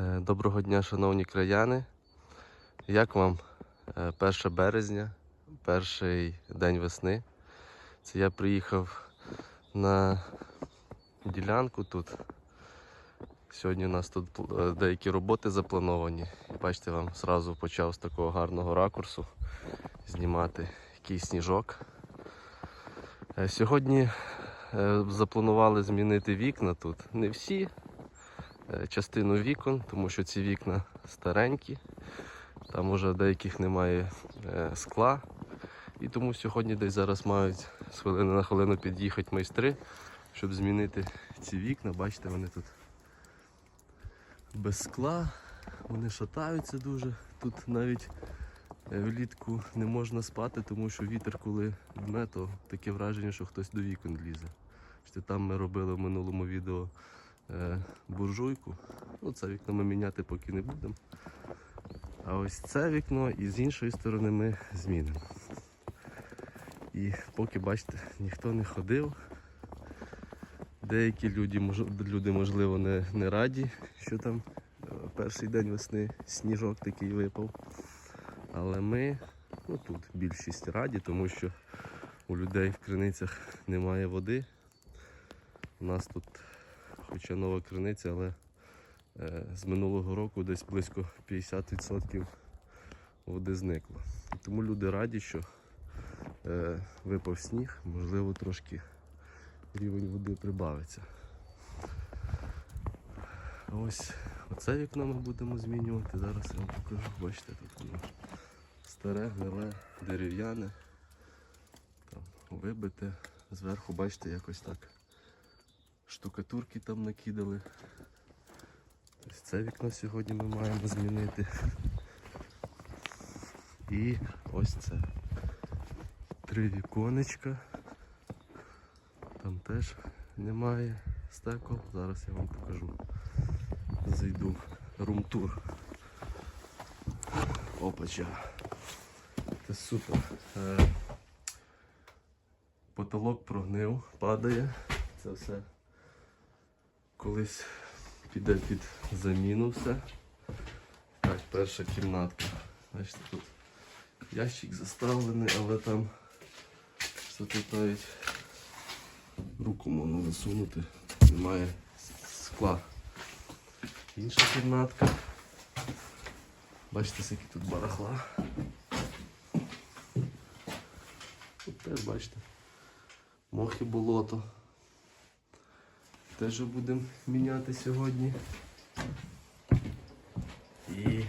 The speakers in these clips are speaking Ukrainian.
Е, Доброго дня, шановні краяни. Як вам е, 1 березня, перший день весни? Це я приїхав на ділянку тут. Сьогодні у нас тут е, деякі роботи заплановані. Бачите, вам зразу почав з такого гарного ракурсу знімати якийсь сніжок. Е, Сьогодні е, запланували змінити вікна тут. Не всі, е, частину вікон, тому що ці вікна старенькі, там уже деяких немає е, скла. І тому сьогодні десь зараз мають з хвилини на хвилину під'їхати майстри, щоб змінити ці вікна. Бачите, вони тут без скла, вони шатаються дуже. Тут навіть е, влітку не можна спати, тому що вітер, коли дме, то таке враження, що хтось до вікон лізе. Там ми робили в минулому відео е, буржуйку. Ну, це вікно ми міняти поки не будемо. А ось це вікно і з іншої сторони ми змінимо. І поки бачите, ніхто не ходив. Деякі люди, мож- люди можливо, не, не раді, що там е, перший день весни сніжок такий випав. Але ми ну, тут більшість раді, тому що у людей в криницях немає води. У нас тут хоча нова криниця, але е, з минулого року десь близько 50% води зникло. Тому люди раді, що е, випав сніг, можливо, трошки рівень води прибавиться. Ось оце вікно ми будемо змінювати. Зараз я вам покажу. Бачите, тут воно старе, гниле, дерев'яне, вибите. Зверху, бачите, якось так штукатурки там накидали. Ось це вікно сьогодні ми маємо змінити. І ось це. Три віконечка. Там теж немає стекол. Зараз я вам покажу. Зайду в румтур. Опача. Це супер. Е, Потолок прогнив, падає. Це все колись піде під заміну все. Так, перша кімнатка. Бачите, тут ящик заставлений, але там що тут руку можна засунути, немає скла. Інша кімнатка. Бачите, скільки тут барахла. Тут теж бачите. Мох і болото. Теж будемо міняти сьогодні. І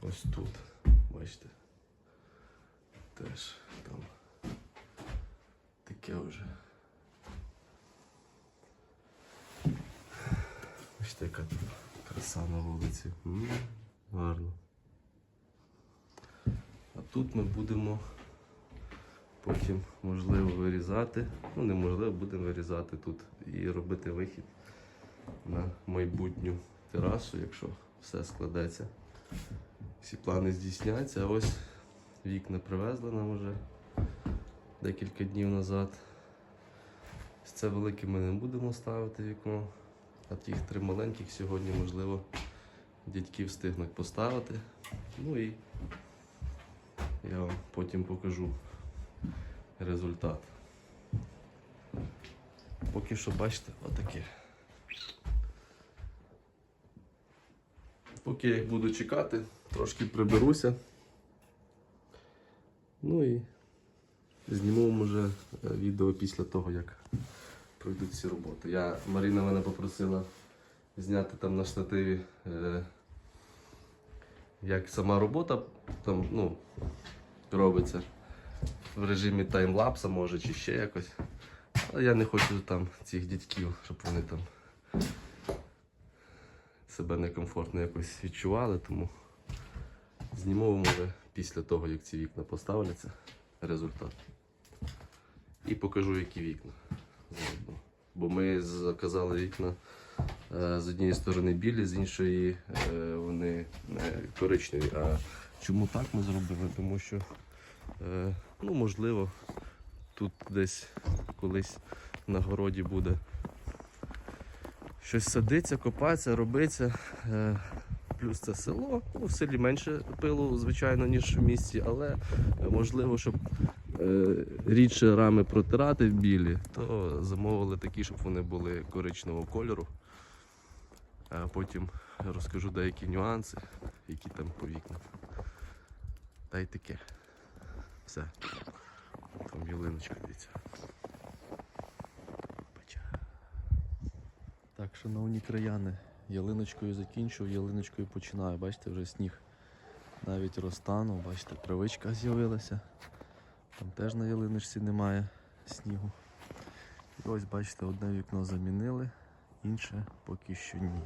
ось тут, бачите, теж там таке вже. Бачите, яка тут краса на вулиці. М, Гарно. А тут ми будемо потім можливо вирізати. Ну неможливо, будемо вирізати тут і робити вихід на майбутню терасу, якщо все складеться. Всі плани здійсняться. А ось вікна привезли нам вже декілька днів назад. Це велике ми не будемо ставити вікно, а тих три маленьких сьогодні, можливо, дядьки встигнуть поставити. Ну і я вам потім покажу результат. Поки що бачите, отаке. Поки я їх буду чекати, трошки приберуся. Ну і зніму може е, відео після того, як пройдуть ці роботи. Я, Маріна мене попросила зняти там на штативі, е, як сама робота там, ну, робиться в режимі таймлапса, може, чи ще якось. Але я не хочу там цих дядьків, щоб вони там себе некомфортно якось відчували, тому знімемо може після того, як ці вікна поставляться, результат. І покажу, які вікна. Бо ми заказали вікна е, з однієї сторони білі, з іншої е, вони е, коричневі. А чому так ми зробили? Тому що ну, можливо, тут десь колись на городі буде щось садиться, копається, робиться. Е, Плюс це село. Ну, в селі менше пилу, звичайно, ніж в місті, але можливо, щоб е, рідше рами протирати в білі, то замовили такі, щоб вони були коричневого кольору. А потім розкажу деякі нюанси, які там по вікнам. Та й таке. Все. Там ялиночка дивіться. Так, шановні краяни, ялиночкою закінчив, ялиночкою починаю. Бачите, вже сніг навіть розтанув, бачите, травичка з'явилася. Там теж на ялиночці немає снігу. І ось бачите, одне вікно замінили, інше поки що ні.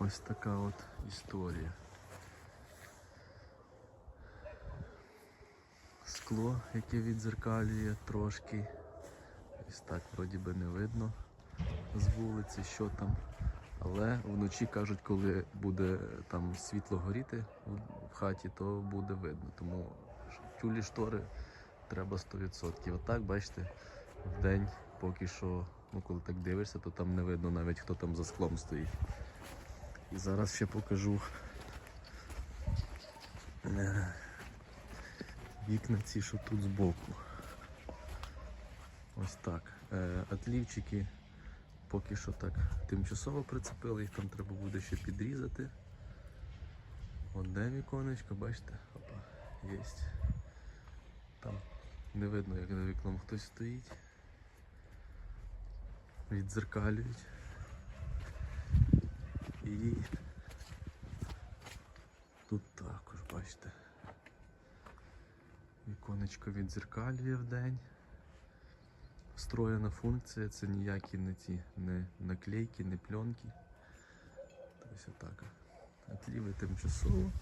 Ось така от історія. Скло, яке відзеркалює трошки. Ось так вроді би не видно з вулиці, що там. Але вночі кажуть, коли буде там світло горіти в- хаті, то буде видно. Тому тюлі штори треба 100%. Отак, бачите, в день поки що, ну коли так дивишся, то там не видно навіть хто там за склом стоїть. І зараз ще покажу е, вікна ці, що тут збоку. Ось так. Е, Отлівчики поки що так тимчасово прицепили, їх там треба буде ще підрізати. Одне віконечко, бачите? Опа, є. Там не видно, як за вікном хтось стоїть. Відзеркалюють. І тут також, бачите. Віконечко відзеркалює в день. Встроєна функція, це ніякі не ті не наклейки, не пленки. Тобто отак. Отліви тимчасово.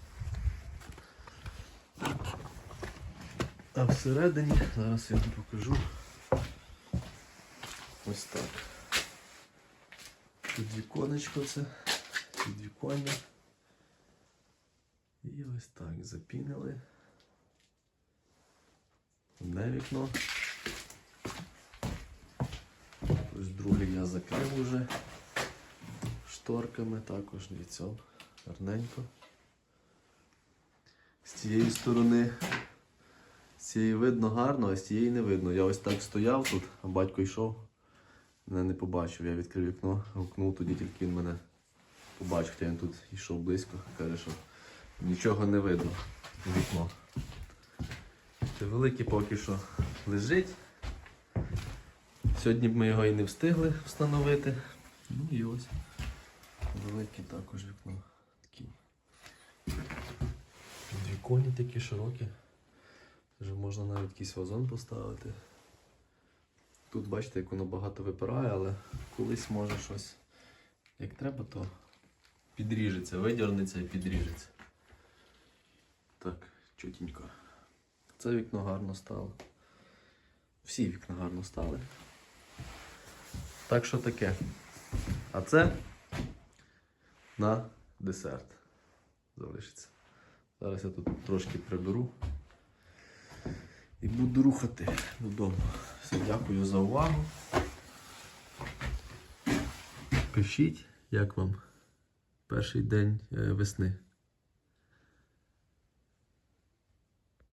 А всередині, зараз я вам покажу. Ось так. Тут віконечко це, підвіконня. І ось так запінили. Одне вікно. Ось друге я закрив уже шторками також цього гарненько. З цієї сторони з цієї видно гарно, а з цієї не видно. Я ось так стояв тут, а батько йшов, мене не побачив. Я відкрив вікно, гукнув, тоді тільки він мене побачив, хоча він тут йшов близько, каже, що нічого не видно вікно. Це велике поки що лежить. Сьогодні б ми його і не встигли встановити. Ну і ось. Велике також вікно. Такі. Віконі такі широкі. Вже можна навіть якийсь вазон поставити. Тут бачите, як воно багато випирає, але колись може щось як треба, то підріжеться, видірнеться і підріжеться. Так, чотенько. Це вікно гарно стало. Всі вікна гарно стали. Так що таке. А це на десерт залишиться. Зараз я тут трошки приберу і буду рухати додому. Все, дякую за увагу. Пишіть, як вам перший день е, весни.